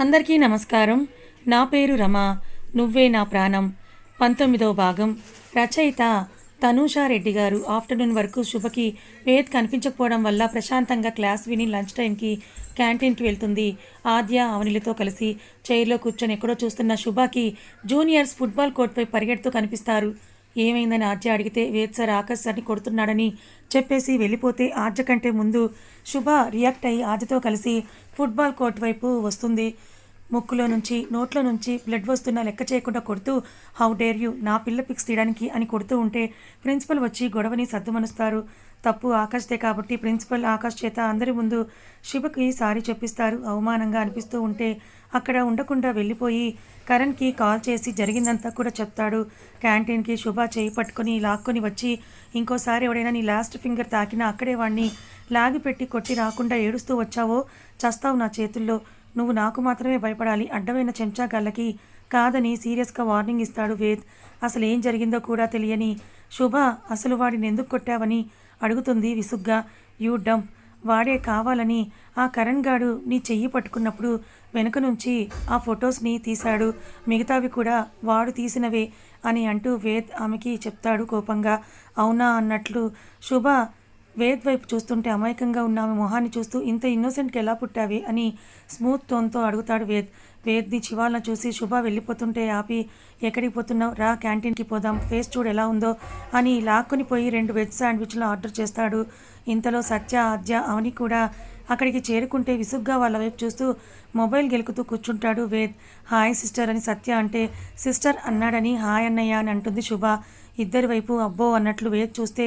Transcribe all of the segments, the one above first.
అందరికీ నమస్కారం. నా పేరు రమ. నువ్వే నా ప్రాణం. పంతొమ్మిదవ భాగం. రచయిత తనూషా రెడ్డి గారు ఆఫ్టర్నూన్ వరకు శుభకి వేద్ కనిపించకపోవడం వల్ల ప్రశాంతంగా క్లాస్ విని లంచ్ టైంకి క్యాంటీన్కి వెళ్తుంది. ఆద్య అవనిలతో కలిసి చైర్లో కూర్చొని ఎక్కడో చూస్తున్న శుభకి జూనియర్స్ ఫుట్బాల్ కోర్టుపై పరిగెడుతూ కనిపిస్తారు. ఏమైందని ఆద్య అడిగితే వేద్ సార్ ఆకాశ్ సార్ని కొడుతున్నాడని చెప్పేసి వెళ్ళిపోతే ఆర్జ కంటే ముందు శుభ రియాక్ట్ అయ్యి ఆద్యతో కలిసి ఫుట్బాల్ కోర్ట్ వైపు వస్తుంది. ముక్కులో నుంచి నోట్లో నుంచి బ్లడ్ వస్తున్నా లెక్క చేయకుండా కొడుతూ హౌ డేర్ యూ? నా పిల్ల పిక్స్ తీయడానికి అని కొడుతూ ఉంటే ప్రిన్సిపల్ వచ్చి గొడవని సర్దుమనుస్తారు తప్పు ఆకాష్దే కాబట్టి ప్రిన్సిపల్ ఆకాష్ చేత అందరి ముందు శుభకి సారీ చెప్పిస్తారు. అవమానంగా అనిపిస్తూ ఉంటే అక్కడ ఉండకుండా వెళ్ళిపోయి కరణ్కి కాల్ చేసి జరిగిందంతా కూడా చెప్తాడు. క్యాంటీన్కి శుభ చేయి పట్టుకొని లాక్కొని వచ్చి ఇంకోసారి ఎవడైనా నీ లాస్ట్ ఫింగర్ తాకినా అక్కడే వాడిని లాగి పెట్టి కొట్టి రాకుండా ఏడుస్తూ వచ్చావో? చస్తావు నా చేతుల్లో. నువ్వు నాకు మాత్రమే భయపడాలి. అడ్డమైన చెంచాగాళ్ళకి కాదని సీరియస్గా వార్నింగ్ ఇస్తాడు వేద్. అసలు ఏం జరిగిందో కూడా తెలియని శుభ అసలు వాడిని ఎందుకు కొట్టావని అడుగుతుంది విసుగ్గా. యూ డంప్ వాడే కావాలని ఆ కరణ్ గాడు నీ చెయ్యి పట్టుకున్నప్పుడు వెనుక నుంచి ఆ ఫొటోస్ని తీశాడు. మిగతావి కూడా వాడు తీసినవే అని అంటూ వేద్ ఆమెకి చెప్తాడు కోపంగా. అవునా అన్నట్లు శుభ వేద్ వైపు చూస్తుంటే అమాయకంగా ఉన్న ఆమె మొహాన్ని చూస్తూ ఇంత ఇన్నోసెంట్కి ఎలా పుట్టావే అని స్మూత్ టోన్తో అడుగుతాడు వేద్. వేద్ని చివాలను చూసి శుభ వెళ్ళిపోతుంటే ఆపి ఎక్కడికి పోతున్నావు? రా క్యాంటీన్కి పోదాం. ఫేస్ చూడు ఎలా ఉందో అని లాక్కుని పోయి రెండు వెజ్ శాండ్విచ్లు ఆర్డర్ చేస్తాడు. ఇంతలో సత్య ఆద్య అవని కూడా అక్కడికి చేరుకుంటే విసుగ్గా వాళ్ళ వైపు చూస్తూ మొబైల్ గెలుకుతూ కూర్చుంటాడు వేద్. హాయ్ సిస్టర్ అని సత్య అంటే సిస్టర్ అన్నాడని హాయ్ అన్నయ్య అని అంటుంది శుభ. ఇద్దరి వైపు అబ్బో అన్నట్లు వేద్ చూస్తే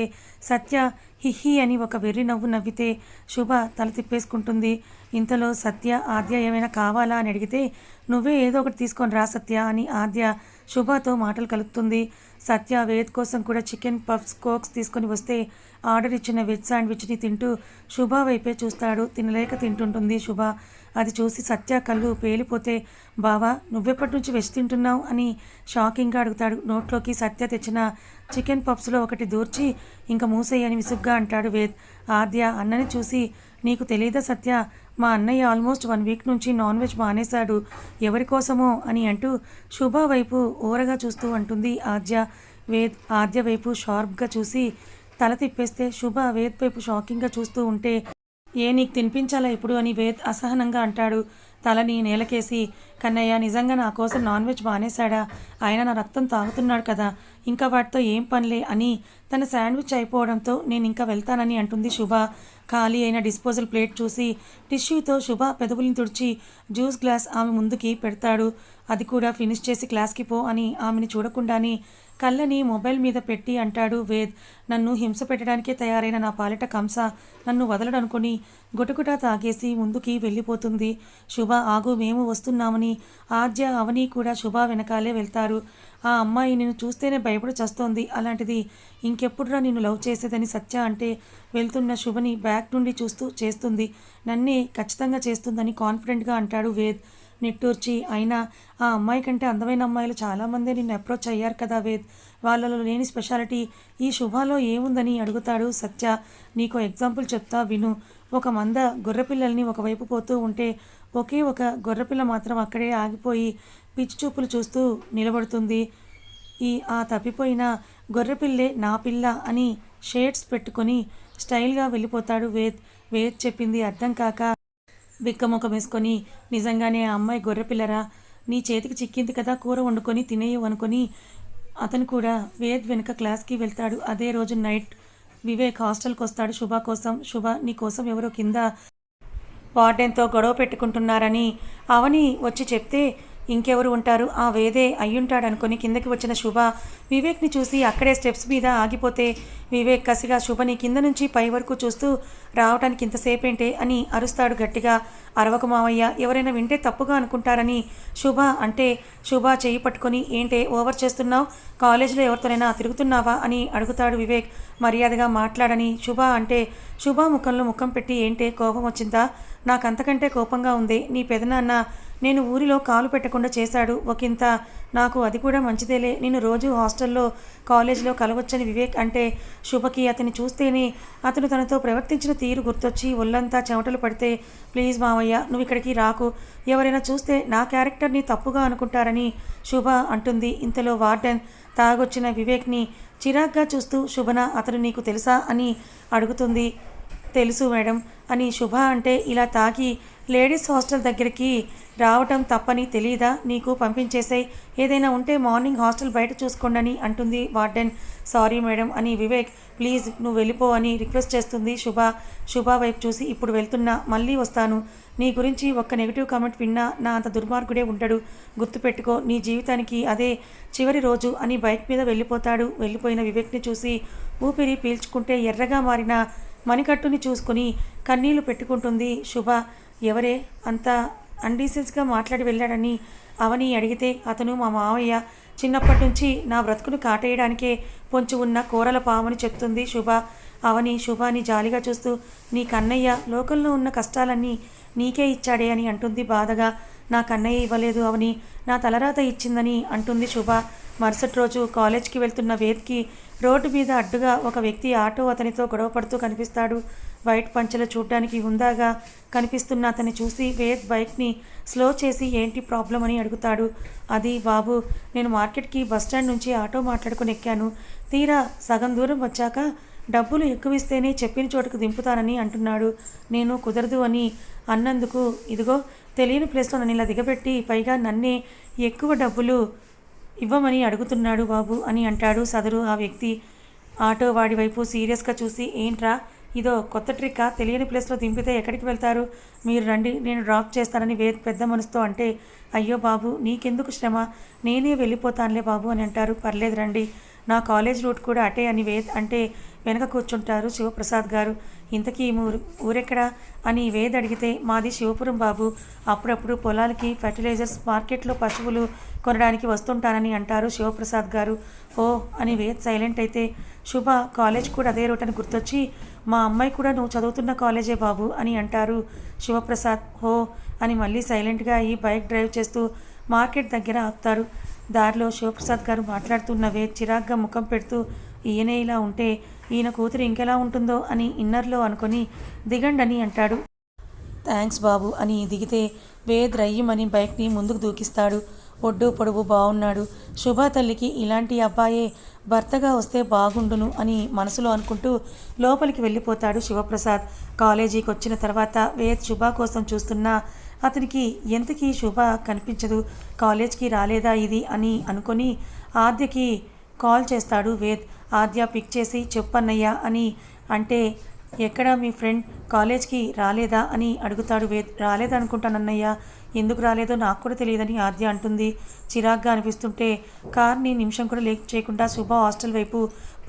సత్య హిహి అని ఒక వెర్రి నవ్వు నవ్వితే శుభ తల తిప్పేసుకుంటుంది. ఇంతలో సత్య ఆద్య ఏమైనా కావాలా అని అడిగితే నువ్వే ఏదో ఒకటి తీసుకొని రా సత్య అని ఆద్య శుభతో మాటలు కలుపుతుంది. సత్య వేద్ కోసం కూడా చికెన్ పఫ్స్ కోక్స్ తీసుకొని వస్తే ఆర్డర్ ఇచ్చిన వెజ్ శాండ్విచ్ని తింటూ శుభ వైపే చూస్తాడు. తినలేక తింటుంటుంది శుభ. అది చూసి సత్య కళ్ళు పేలిపోతే బావా నువ్వెప్పటి నుంచి వెజ్ తింటున్నావు? అని షాకింగ్గా అడుగుతాడు. నోట్లోకి సత్య తెచ్చిన చికెన్ పప్స్లో ఒకటి దూర్చి ఇంకా మూసేయని విసుగ్గా అంటాడు వేద్. ఆద్య అన్నని చూసి నీకు తెలియదా సత్య? మా అన్నయ్య ఆల్మోస్ట్ వన్ వీక్ నుంచి నాన్ వెజ్ మానేశాడు. ఎవరి కోసమో అని అంటూ శుభ వైపు ఓరగా చూస్తూ అంటుంది ఆద్య. వేద్ ఆద్య వైపు షార్ప్గా చూసి తల తిప్పేస్తే శుభ వేద్ వైపు షాకింగ్గా చూస్తూ ఉంటే ఏ నీకు తినిపించాలా ఇప్పుడు? అని వేద్ అసహనంగా అంటాడు. తలని నేలకేసి కన్నయ్య నిజంగా నా కోసం నాన్ వెజ్ మానేశాడా? ఆయన నా రక్తం తాగుతున్నాడు కదా ఇంకా వాటితో ఏం పనిలే అని తన శాండ్విచ్ అయిపోవడంతో నేను ఇంకా వెళ్తానని అంటుంది శుభ. ఖాళీ అయిన డిస్పోజల్ ప్లేట్ చూసి టిష్యూతో శుభ పెదవుల్ని తుడిచి జ్యూస్ గ్లాస్ ఆమె ముందుకి పెడతాడు. అది కూడా ఫినిష్ చేసి క్లాస్కి పో అని ఆమెని చూడకుండానే కళ్ళని మొబైల్ మీద పెట్టి అంటాడు వేద్. నన్ను హింస పెట్టడానికే తయారైన నా పాలిట కంస నన్ను వదలడనుకొని గుటగుట తాగేసి ముందుకి వెళ్ళిపోతుంది. శుభ ఆగు మేము వస్తున్నామని ఆద్య అవని కూడా శుభ వెనకాలే వెళ్తారు. ఆ అమ్మాయి నిన్ను చూస్తేనే భయపడి చస్తోంది. అలాంటిది ఇంకెప్పుడురా నిన్ను లవ్ చేసేదని సత్య అంటే వెళ్తున్న శుభని బ్యాక్ నుండి చూస్తూ చేస్తుంది. నన్నే ఖచ్చితంగా చేస్తుందని కాన్ఫిడెంట్గా అంటాడు వేద్. నిట్టూర్చి అయినా ఆ అమ్మాయి కంటే అందమైన అమ్మాయిలు చాలామంది నిన్ను అప్రోచ్ అయ్యారు కదా వేద్. వాళ్ళలో లేని స్పెషాలిటీ ఈ శుభాలో ఏముందని అడుగుతాడు సత్య. నీకు ఎగ్జాంపుల్ చెప్తా విను. ఒక మంద గొర్రెపిల్లల్ని ఒకవైపు పోతూ ఉంటే ఒకే ఒక గొర్రెపిల్ల మాత్రం అక్కడే ఆగిపోయి పిచ్చి చూపులు చూస్తూ నిలబడుతుంది. ఈ ఆ తప్పిపోయిన గొర్రెపిల్లే నా పిల్ల అని షేడ్స్ పెట్టుకొని స్టైల్గా వెళ్ళిపోతాడు వేద్. వేద్ చెప్పింది అర్థం కాక బిక్కముఖం వేసుకొని నిజంగానే ఆ అమ్మాయి గొర్రెపిల్లరా? నీ చేతికి చిక్కింది కదా కూర వండుకొని తినేయవు అనుకొని అతను కూడా వేద్ వెనుక క్లాస్కి వెళ్తాడు. అదే రోజు నైట్ వివేక్ హాస్టల్కి వస్తాడు శుభ కోసం. శుభ నీ కోసం ఎవరో కింద వార్డెన్తో గొడవ పెట్టుకుంటున్నారని అవని వచ్చి చెప్తే ఇంకెవరు ఉంటారు? ఆ వేదే అయ్యుంటాడనుకొని కిందకి వచ్చిన శుభ వివేక్ని చూసి అక్కడే స్టెప్స్ మీద ఆగిపోతే వివేక్ కసిగా శుభని కింద నుంచి పై వరకు చూస్తూ రావటానికి ఇంతసేపేంటే? అని అరుస్తాడు గట్టిగా. అరవక మావయ్య ఎవరైనా వింటే తప్పుగా అనుకుంటారని శుభ అంటే శుభ చేయి పట్టుకొని ఏంటే ఓవర్ చేస్తున్నావు? కాలేజీలో ఎవరితోనైనా తిరుగుతున్నావా? అని అడుగుతాడు వివేక్. మర్యాదగా మాట్లాడని శుభ అంటే శుభ ముఖంలో ముఖం పెట్టి ఏంటే కోపం వచ్చిందా నాకంతకంటే కోపంగా ఉంది. నీ పెదనాన్న నేను ఊరిలో కాలు పెట్టకుండా చేశాడు. ఒకంత నాకు అది కూడా మంచిదేలే. నేను రోజు హాస్టల్లో కాలేజీలో కలవచ్చని వివేక్ అంటే శుభకి అతని చూస్తేనే అతను తనతో ప్రవర్తించిన తీరు గుర్తొచ్చి ఒళ్ళంతా చెమటలు పడితే ప్లీజ్ మావయ్య నువ్వు ఇక్కడికి రాకు. ఎవరైనా చూస్తే నా క్యారెక్టర్ని తప్పుగా అనుకుంటారని శుభ అంటుంది. ఇంతలో వార్డెన్ తాగొచ్చిన వివేక్ని చిరాగ్గా చూస్తూ శుభన అతను నీకు తెలుసా? అని అడుగుతుంది. తెలుసు మేడం. అని శుభ అంటే ఇలా తాగి లేడీస్ హాస్టల్ దగ్గరికి రావటం తప్పని తెలీదా? నీకు పంపించేసే ఏదైనా ఉంటే మార్నింగ్ హాస్టల్ బయట చూసుకోండి అంటుంది వార్డెన్. సారీ మేడం అని వివేక్. ప్లీజ్ నువ్వు వెళ్ళిపో అని రిక్వెస్ట్ చేస్తుంది శుభ. శుభ వైపు చూసి ఇప్పుడు వెళ్తున్నా మళ్ళీ వస్తాను. నీ గురించి ఒక్క నెగిటివ్ కామెంట్ విన్నా నా అంత దుర్మార్గుడే ఉండడు. గుర్తుపెట్టుకో నీ జీవితానికి అదే చివరి రోజు అని బైక్ మీద వెళ్ళిపోతాడు. వెళ్ళిపోయిన వివేక్ని చూసి ఊపిరి పీల్చుకుంటే ఎర్రగా మారిన మణికట్టుని చూసుకుని కన్నీళ్ళు పెట్టుకుంటుంది శుభ. ఎవరే? అంత అన్డీసెన్స్గా మాట్లాడి వెళ్ళాడని అవని అడిగితే అతను మా మావయ్య చిన్నప్పటి నుంచి నా బ్రతుకును కాటేయడానికే పొంచి ఉన్న కూరల పాముని చెప్తుంది శుభ. అవని శుభాని జాలిగా చూస్తూ నీ కన్నయ్య లోకంలో ఉన్న కష్టాలన్నీ నీకే ఇచ్చాడే అని అంటుంది బాధగా. నా కన్నయ్య ఇవ్వలేదు అవని నా తలరాత ఇచ్చిందని అంటుంది శుభ. మరుసటి రోజు కాలేజ్కి వెళ్తున్న వేద్కి రోడ్డు మీద అడ్డుగా ఒక వ్యక్తి ఆటో అతనితో గొడవపడుతూ కనిపిస్తాడు. వైట్ పంచెలు చూడ్డానికి హుందాగా కనిపిస్తున్న అతన్ని చూసి వేద్ బైక్ని స్లో చేసి ఏంటి ప్రాబ్లం అని అడుగుతాడు. అది బాబు నేను మార్కెట్కి బస్టాండ్ నుంచి ఆటో మాట్లాడుకుని ఎక్కాను. తీరా సగం దూరం వచ్చాక డబ్బులు ఎక్కువ ఇస్తేనే చెప్పిన చోటుకు దింపుతానని అంటున్నాడు. నేను కుదరదు అని అన్నందుకు ఇదిగో తెలియని ప్లేస్లో నన్ను ఇలా దిగబెట్టి పైగా నన్నే ఎక్కువ డబ్బులు ఇవ్వమని అడుగుతున్నాడు బాబు అని అంటాడు సదరు ఆ వ్యక్తి. ఆటో వాడి వైపు సీరియస్గా చూసి ఏంట్రా? ఇదో కొత్త ట్రిక్కా? తెలియని ప్లేస్లో దింపితే ఎక్కడికి వెళ్తారు? మీరు రండి నేను డ్రాప్ చేస్తానని వే పెద్ద మనసుతో అంటే అయ్యో బాబు నీకెందుకు శ్రమ? నేనే వెళ్ళిపోతానులే బాబు అని అంటారు. పర్లేదు రండి నా కాలేజ్ రూట్ కూడా అటే అని వేద్ అంటే వెనక కూర్చుంటారు శివప్రసాద్ గారు. ఇంతకీ ఊరు ఊరెక్కడా? అని వేద్ అడిగితే మాది శివపురం బాబు. అప్పుడప్పుడు పొలాలకి ఫెర్టిలైజర్స్ మార్కెట్లో పశువులు కొనడానికి వస్తుంటానని అంటారు శివప్రసాద్ గారు. ఓ అని వేద్ సైలెంట్ అయితే శుభ కాలేజ్ కూడా అదే రూట్ అని గుర్తొచ్చి మా అమ్మాయి కూడా నువ్వు చదువుతున్న కాలేజే బాబు అని అంటారు శివప్రసాద్. హో అని మళ్ళీ సైలెంట్గా ఈ బైక్ డ్రైవ్ చేస్తూ మార్కెట్ దగ్గర ఆపుతారు. దారిలో శివప్రసాద్ గారు మాట్లాడుతున్న వేద్ చిరాగ్గా ముఖం పెడుతూ ఈయనే ఇలా ఉంటే ఈయన కూతురు ఇంకెలా ఉంటుందో అని ఇన్నర్లో అనుకొని దిగండని అంటాడు. థ్యాంక్స్ బాబు అని దిగితే వేద్ రయ్యమని బైక్ని ముందుకు దూకిస్తాడు. ఒడ్డు పొడవు బాగున్నాడు శుభ తల్లికి ఇలాంటి అబ్బాయే భర్తగా వస్తే బాగుండును అని మనసులో అనుకుంటూ లోపలికి వెళ్ళిపోతాడు శివప్రసాద్. కాలేజీకి వచ్చిన తర్వాత వేద్ శుభ కోసం చూస్తున్నా అతనికి ఎంతకీ శుభ కనిపించదు? కాలేజ్కి రాలేదా ఇది అని అనుకొని ఆద్యకి కాల్ చేస్తాడు వేద్. ఆద్య పిక్ చేసి చెప్పన్నయ్యా అని అంటే ఎక్కడ మీ ఫ్రెండ్ కాలేజ్కి రాలేదా అని అడుగుతాడు వేద్ రాలేదనుకుంటానన్నయ్య ఎందుకు రాలేదో నాకు కూడా తెలియదని ఆద్య అంటుంది. చిరాగ్గా అనిపిస్తుంటే కార్ని నిమిషం కూడా లేక్ చేయకుండా శుభ హాస్టల్ వైపు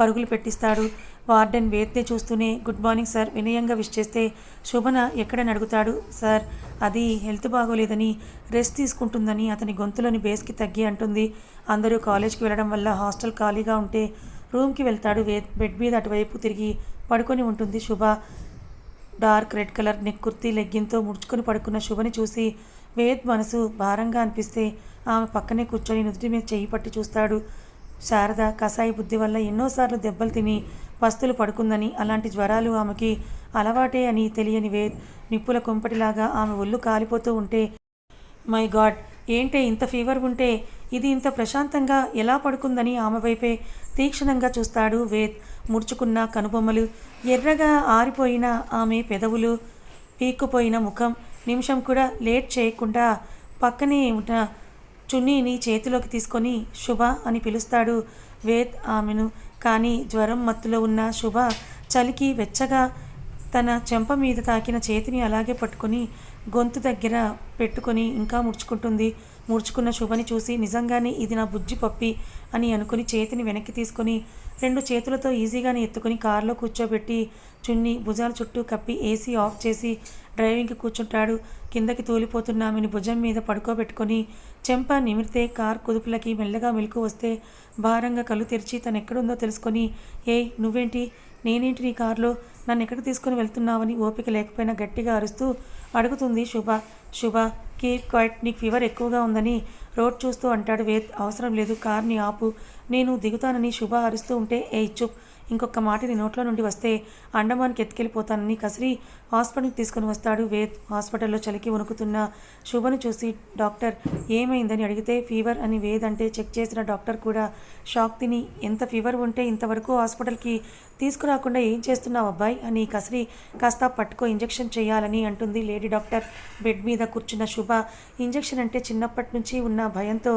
పరుగులు పెట్టిస్తాడు. వార్డెన్ వేద్నే చూస్తూనే గుడ్ మార్నింగ్ సార్ వినయంగా విష్ చేస్తే శుభన ఎక్కడని అడుగుతాడు. సార్ అది హెల్త్ బాగోలేదని రెస్ట్ తీసుకుంటుందని అతని గొంతులోని బేస్కి తగ్గి అంటుంది. అందరూ కాలేజ్కి వెళ్ళడం వల్ల హాస్టల్ ఖాళీగా ఉంటే రూమ్కి వెళ్తాడు. వేద్ బెడ్ మీద అటువైపు తిరిగి పడుకొని ఉంటుంది Shubha. Dark red colour neck kurti లెగ్గింతో ముడుచుకొని పడుకున్న శుభని చూసి వేద్ మనసు భారంగా అనిపిస్తే ఆమె పక్కనే కూర్చొని నుదుటి మీద చెయ్యి పట్టి చూస్తాడు. శారద కసాయి బుద్ధి వల్ల ఎన్నోసార్లు దెబ్బలు తిని పస్తులు పడుకుందని అలాంటి జ్వరాలు ఆమెకి అలవాటే అని తెలియని వేద్ నిప్పుల కుంపటిలాగా ఆమె ఒళ్ళు కాలిపోతూ ఉంటే మై గాడ్ ఏంటే ఇంత ఫీవర్ ఉంటే ఇది ఇంత ప్రశాంతంగా ఎలా పడుకుందని ఆమె వైపే తీక్షణంగా చూస్తాడు వేద్. ముడుచుకున్న కనుబొమ్మలు ఎర్రగా ఆరిపోయిన ఆమె పెదవులు పీక్కుపోయిన ముఖం నిమిషం కూడా లేట్ చేయకుండా పక్కనే ఉన్న చున్నీని చేతిలోకి తీసుకొని శుభ అని పిలుస్తాడు వేద్ ఆమెను. కానీ జ్వరం మత్తులో ఉన్న శుభ చలికి వెచ్చగా తన చెంప మీద తాకిన చేతిని అలాగే పట్టుకొని గొంతు దగ్గర పెట్టుకొని ఇంకా ముడుచుకుంటుంది. ముడుచుకున్న శుభని చూసి నిజంగానే ఇది నా బుజ్జి పప్పి అని అనుకుని చేతిని వెనక్కి తీసుకొని రెండు చేతులతో ఈజీగానే ఎత్తుకొని కారులో కూర్చోబెట్టి చున్ని భుజాల చుట్టూ కప్పి ఏసీ ఆఫ్ చేసి డ్రైవింగ్కి కూర్చుంటాడు. కిందకి తూలిపోతున్న ఆమెను భుజం మీద పడుకోబెట్టుకొని చెంప నిమిరితే కార్ కుదుపులకి మెల్లగా మెలకు వస్తే భారంగా కళ్ళు తెరిచి తను ఎక్కడుందో తెలుసుకొని ఏయ్ నువ్వేంటి? నేనేంటి నీ కారులో? నన్ను ఎక్కడికి తీసుకొని వెళ్తున్నావని ఓపిక లేకపోయినా గట్టిగా అరుస్తూ అడుగుతుంది శుభ. శుభ కీప్ క్వైట్ నీకు ఫీవర్ ఎక్కువగా ఉందని రోడ్ చూస్తూ అంటాడు వేద్. అవసరం లేదు కార్ని ఆపు. నేను దిగుతానని శుభ అరుస్తూ ఉంటే ఏ ఇచ్చు ఇంకొక మాట నీ నోట్లో నుండి వస్తే అండమాన్కి ఎత్తుకెళ్ళిపోతానని కసిరి హాస్పిటల్కి తీసుకుని వస్తాడు. వేద్ హాస్పిటల్లో చలికి వణుకుతున్న శుభను చూసి డాక్టర్ ఏమైందని అడిగితే ఫీవర్ అని వేద్ అంటే చెక్ చేసిన డాక్టర్ కూడా షాక్ తిని ఎంత ఫీవర్ ఉంటే ఇంతవరకు హాస్పిటల్కి తీసుకురాకుండా ఏం చేస్తున్నావు అబ్బాయి అని కసిరి కాస్త పట్టుకో ఇంజెక్షన్ చేయాలని అంటుంది. లేడీ డాక్టర్ బెడ్ మీద కూర్చున్న శుభ ఇంజెక్షన్ అంటే చిన్నప్పటి నుంచి ఉన్న భయంతో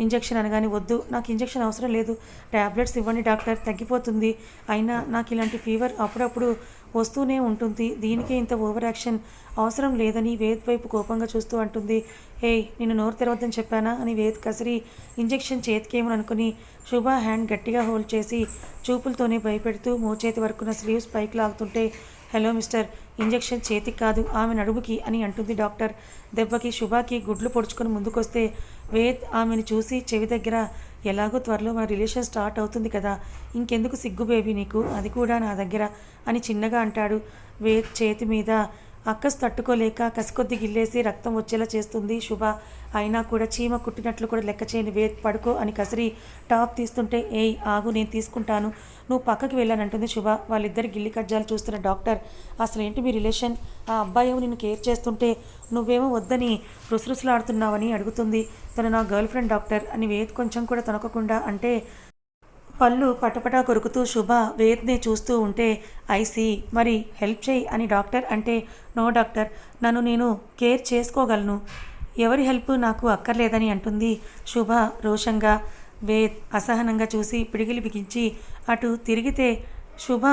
ఇంజెక్షన్ అనగానే వద్దు. నాకు ఇంజెక్షన్ అవసరం లేదు. ట్యాబ్లెట్స్ ఇవ్వండి డాక్టర్. తగ్గిపోతుంది. అయినా నాకు ఇలాంటి ఫీవర్ అప్పుడప్పుడు వస్తూనే ఉంటుంది. దీనికే ఇంత ఓవర్ యాక్షన్ అవసరం లేదని వేద్ వైపు కోపంగా చూస్తూ అంటుంది. ఏయ్ నేను నోరు తెరవద్దని చెప్పానా అని వేద్ కసిరి ఇంజెక్షన్ చేతికేమని అనుకుని శుభ హ్యాండ్ గట్టిగా హోల్డ్ చేసి చూపులతోనే భయపెడుతూ మోచేతి వరకున్న స్లీవ్స్ పైకి లాగుతుంటే హలో మిస్టర్ ఇంజెక్షన్ చేతికి కాదు ఆమె నడుముకి అని అంటుంది డాక్టర్. దెబ్బకి శుభాకి గుడ్లు పొడుచుకొని ముందుకొస్తే వేద్ ఆమెను చూసి చెవి దగ్గర ఎలాగో త్వరలో మన రిలేషన్ స్టార్ట్ అవుతుంది కదా ఇంకెందుకు సిగ్గు బేబీ నీకు? అది కూడా నా దగ్గర అని చిన్నగా అంటాడు. వేద్ చేతి మీద అక్కసు తట్టుకోలేక కసికొద్ది గిల్లేసి రక్తం వచ్చేలా చేస్తుంది శుభ. అయినా కూడా చీమ కుట్టినట్లు కూడా లెక్క చేయని వేద్ పడుకో అని కసిరి టాప్ తీస్తుంటే ఏయ్ ఆగు నేను తీసుకుంటాను. నువ్వు పక్కకి వెళ్ళానంటుంది శుభ. వాళ్ళిద్దరు గిల్లి కజ్జాలు చూస్తున్న డాక్టర్. అసలు ఏంటి మీ రిలేషన్? ఆ అబ్బాయి ఏమో నిన్ను కేర్ చేస్తుంటే నువ్వేమో వద్దని రుసరుసలాడుతున్నావని అడుగుతుంది. తను నా గర్ల్ ఫ్రెండ్ డాక్టర్. అని వేద్ కొంచెం కూడా తొనకకుండా అంటే పళ్ళు పటపటా కొరుకుతూ శుభ వేద్నే చూస్తూ ఉంటే ఐసీ మరి హెల్ప్ చేయి అని డాక్టర్ అంటే నో డాక్టర్ నన్ను నేను కేర్ చేసుకోగలను. ఎవరి హెల్ప్ నాకు అక్కర్లేదని అంటుంది శుభ రోషంగా. వేద్ అసహనంగా చూసి పిడిగిలి బిగించి అటు తిరిగితే శుభ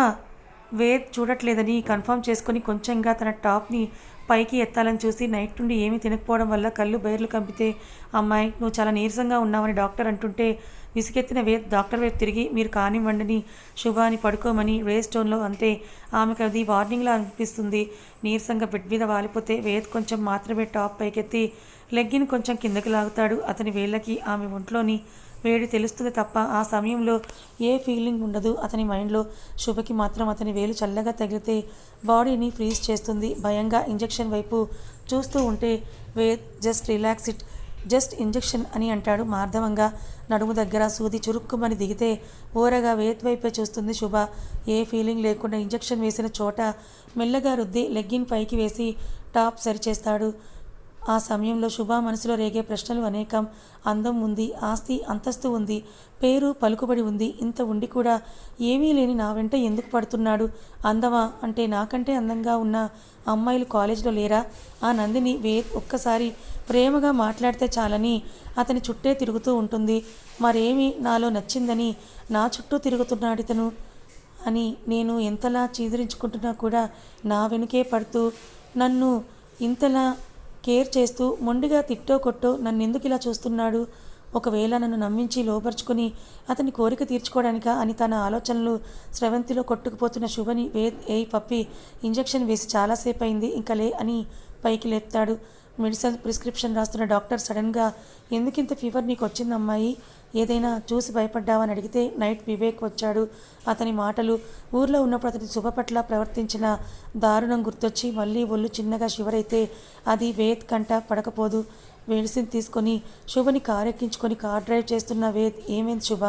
వేద్ చూడట్లేదని కన్ఫర్మ్ చేసుకొని కొంచెంగా తన టాప్ని పైకి ఎత్తాలని చూసి నైట్ నుండి ఏమీ తినకపోవడం వల్ల కళ్ళు బయర్లు కంపితే అమ్మాయి నువ్వు చాలా నీరసంగా ఉన్నావని డాక్టర్ అంటుంటే విసుగెత్తిన వేద్ డాక్టర్ వైపు తిరిగి మీరు కానివ్వండిని శుభాని పడుకోమని రేస్టోన్లో అంతే. ఆమెకు అది వార్నింగ్లా అనిపిస్తుంది. నీరసంగా బెడ్ మీద వాలిపోతే వేద్ కొంచెం మాత్రమే టాప్ పైకెత్తి లెగ్గిని కొంచెం కిందకి లాగుతాడు. అతని వేళ్ళకి ఆమె ఒంట్లోని వేడి తెలుస్తుంది తప్ప ఆ సమయంలో ఏ ఫీలింగ్ ఉండదు. అతని మైండ్లో శుభకి మాత్రం అతని వేలు చల్లగా తగిలితే బాడీని ఫ్రీజ్ చేస్తుంది. భయంగా ఇంజెక్షన్ వైపు చూస్తూ ఉంటే వే just relax it just injection అని అంటాడు మార్ధవంగా. నడుము దగ్గర సూది చురుక్కుమని దిగితే ఓరగా వేత్వైపే చూస్తుంది శుభ. ఏ ఫీలింగ్ లేకుండా ఇంజెక్షన్ వేసిన చోట మెల్లగా రుద్ది లెగ్గిన్ పైకి వేసి టాప్ సరిచేస్తాడు. ఆ సమయంలో శుభ మనసులో రేగే ప్రశ్నలు అనేకం. అందం ఉంది ఆస్తి అంతస్తు ఉంది పేరు పలుకుబడి ఉంది ఇంత ఉండి కూడా ఏమీ లేని నా వెంట ఎందుకు పడుతున్నాడు? అందమా? అంటే నాకంటే అందంగా ఉన్న అమ్మాయిలు కాలేజీలో లేరా? ఆ నందిని వే ఒక్కసారి ప్రేమగా మాట్లాడితే చాలని అతని చుట్టే తిరుగుతూ ఉంటుంది. మరేమి నాలో నచ్చిందని నా చుట్టూ తిరుగుతున్నాడు ఇతను అని నేను ఎంతలా చీదరించుకుంటున్నా కూడా నా వెనుకే పడుతూ నన్ను ఇంతలా కేర్ చేస్తూ మొండిగా తిట్టో కొట్టో నన్ను ఎందుకు ఇలా చూస్తున్నాడు? ఒకవేళ నన్ను నమ్మించి లోపరుచుకుని అతని కోరిక తీర్చుకోవడానికా అని తన ఆలోచనలు స్రవంతిలో కొట్టుకుపోతున్న శుభని వే ఏయి పప్పి ఇంజెక్షన్ వేసి చాలాసేపు అయింది ఇంకా లే అని పైకి లేపుతాడు. మెడిసిన్ ప్రిస్క్రిప్షన్ రాస్తున్న డాక్టర్ సడన్గా ఎందుకింత ఫీవర్ నీకు వచ్చింది అమ్మాయి ఏదైనా చూసి భయపడ్డావని అడిగితే నైట్ వివేక్ వచ్చాడు. అతని మాటలు ఊర్లో ఉన్నప్పుడు అతని శుభ పట్ల ప్రవర్తించిన దారుణం గుర్తొచ్చి మళ్ళీ ఒళ్ళు చిన్నగా శివరైతే అది వేద్ కంట పడకపోదు. మెడిసిన్ తీసుకొని శుభని కారు ఎక్కించుకొని కార్ డ్రైవ్ చేస్తున్న వేద్ ఏమైంది శుభ?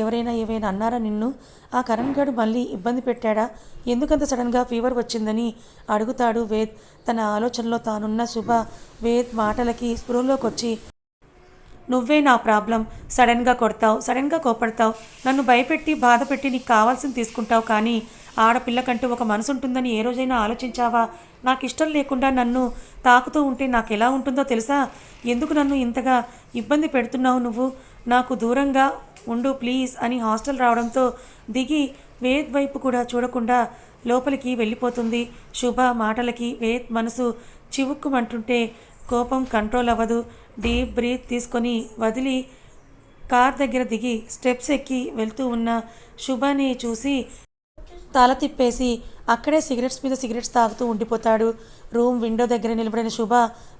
ఎవరైనా ఏమైనా అన్నారా నిన్ను? ఆ కరణ్ గడు మళ్ళీ ఇబ్బంది పెట్టాడా? ఎందుకంత సడన్గా ఫీవర్ వచ్చిందని అడుగుతాడు వేద్. తన ఆలోచనలో తానున్న శుభ వేద్ మాటలకి స్పృహలోకి వచ్చి నువ్వే నా ప్రాబ్లం. సడన్గా కొడతావు సడన్గా కోపడతావు నన్ను భయపెట్టి బాధపెట్టి నీకు కావాల్సింది తీసుకుంటావు కానీ ఆడపిల్లకంటూ ఒక మనసు ఉంటుందని ఏ రోజైనా ఆలోచించావా? నాకు ఇష్టం లేకుండా నన్ను తాకుతూ ఉంటే నాకు ఎలా ఉంటుందో తెలుసా? ఎందుకు నన్ను ఇంతగా ఇబ్బంది పెడుతున్నావు నువ్వు? నాకు దూరంగా ఉండు ప్లీజ్ అని హాస్టల్ రావడంతో దిగి వేద్ వైపు కూడా చూడకుండా లోపలికి వెళ్ళిపోతుంది. శుభ మాటలకి వేద్ మనసు చివుక్కుమంటుంటే కోపం కంట్రోల్ అవ్వదు డీప్ బ్రీత్ తీసుకొని వదిలి కార్ దగ్గర దిగి స్టెప్స్ ఎక్కి వెళ్తూ ఉన్న శుభని చూసి తల తిప్పేసి అక్కడే సిగరెట్స్ మీద సిగరెట్స్ తాగుతూ ఉండిపోతాడు. రూమ్ విండో దగ్గర నిలబడిన శుభ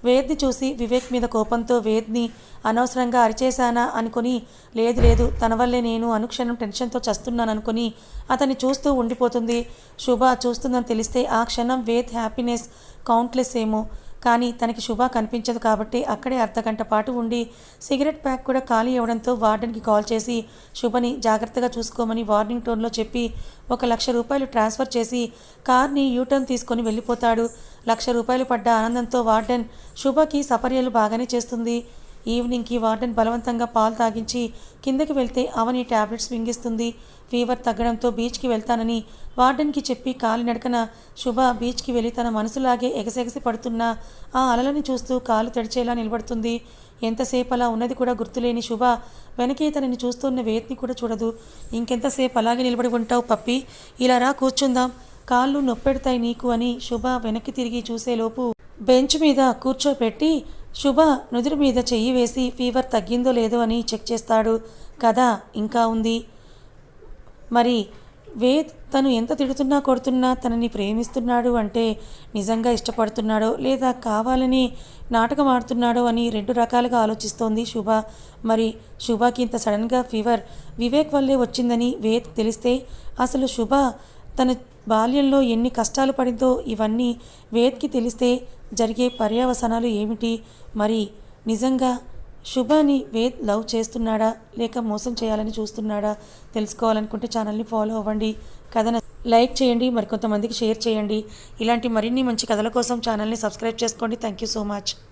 వేద్ని చూసి వివేక్ మీద కోపంతో వేద్ని అనవసరంగా అరిచేశానా? అనుకుని లేదు లేదు తన వల్లే నేను అనుక్షణం టెన్షన్తో చస్తున్నాను అనుకుని అతన్ని చూస్తూ ఉండిపోతుంది. శుభ చూస్తుందని తెలిస్తే ఆ క్షణం వేద్ హ్యాపీనెస్ కౌంట్లెస్ ఏమో. కానీ తనకి శుభ కనిపించదు కాబట్టి అక్కడే అర్ధగంట పాటు ఉండి సిగరెట్ ప్యాక్ కూడా ఖాళీ అవ్వడంతో వార్డెన్కి కాల్ చేసి శుభని జాగ్రత్తగా చూసుకోమని వార్నింగ్ టోన్లో చెప్పి ఒక లక్ష రూపాయలు ట్రాన్స్ఫర్ చేసి కార్ని యూటర్న్ తీసుకొని వెళ్ళిపోతాడు. లక్ష రూపాయలు పడ్డ ఆనందంతో వార్డెన్ శుభకి సపర్యలు బాగానే చేస్తుంది. ఈవినింగ్కి వార్డెన్ బలవంతంగా పాలు తాగించి కిందకి వెళ్తే అవని టాబ్లెట్స్ మింగిస్తుంది. ఫీవర్ తగ్గడంతో బీచ్కి వెళ్తానని వార్డెన్కి చెప్పి కాలినడకన శుభ బీచ్కి వెళ్ళి తన మనసులాగే ఎగసెగసి పడుతున్న ఆ అలలని చూస్తూ కాలు తెడిచేలా నిలబడుతుంది. ఎంతసేపు అలా ఉన్నది కూడా గుర్తులేని శుభ వెనకే తనని చూస్తున్న వేత్ని కూడా చూడదు. ఇంకెంతసేపు అలాగే నిలబడి ఉంటావు పప్పి? ఇలా రా కూర్చుందాం. కాళ్ళు నొప్పెడతాయి నీకు అని శుభ వెనక్కి తిరిగి చూసేలోపు బెంచ్ మీద కూర్చోపెట్టి శుభ నుదురు మీద చెయ్యి వేసి ఫీవర్ తగ్గిందో లేదో అని చెక్ చేస్తాడు. కథ ఇంకా ఉంది. మరి వేద్ తను ఎంత తిడుతున్నా కొడుతున్నా తనని ప్రేమిస్తున్నాడు అంటే నిజంగా ఇష్టపడుతున్నాడో లేదా కావాలని నాటకం ఆడుతున్నాడో అని రెండు రకాలుగా ఆలోచిస్తోంది శుభ. మరి శుభకి ఇంత సడన్గా ఫీవర్ వివేక్ వల్లే వచ్చిందని వేద్ తెలిస్తే అసలు శుభ తన బాల్యంలో ఎన్ని కష్టాలు పడిందో ఇవన్నీ వేద్కి తెలిస్తే జరిగే పర్యవసనాలు ఏమిటి? మరి నిజంగా శుభాని వేద్ లవ్ చేస్తున్నాడా? లేక మోసం చేయాలని చూస్తున్నాడా? తెలుసుకోవాలనుకుంటే ఛానల్ని ఫాలో అవ్వండి. కథను లైక్ చేయండి మరికొంతమందికి షేర్ చేయండి. ఇలాంటి మరిన్ని మంచి కథల కోసం ఛానల్ని సబ్స్క్రైబ్ చేసుకోండి. Thank you so much.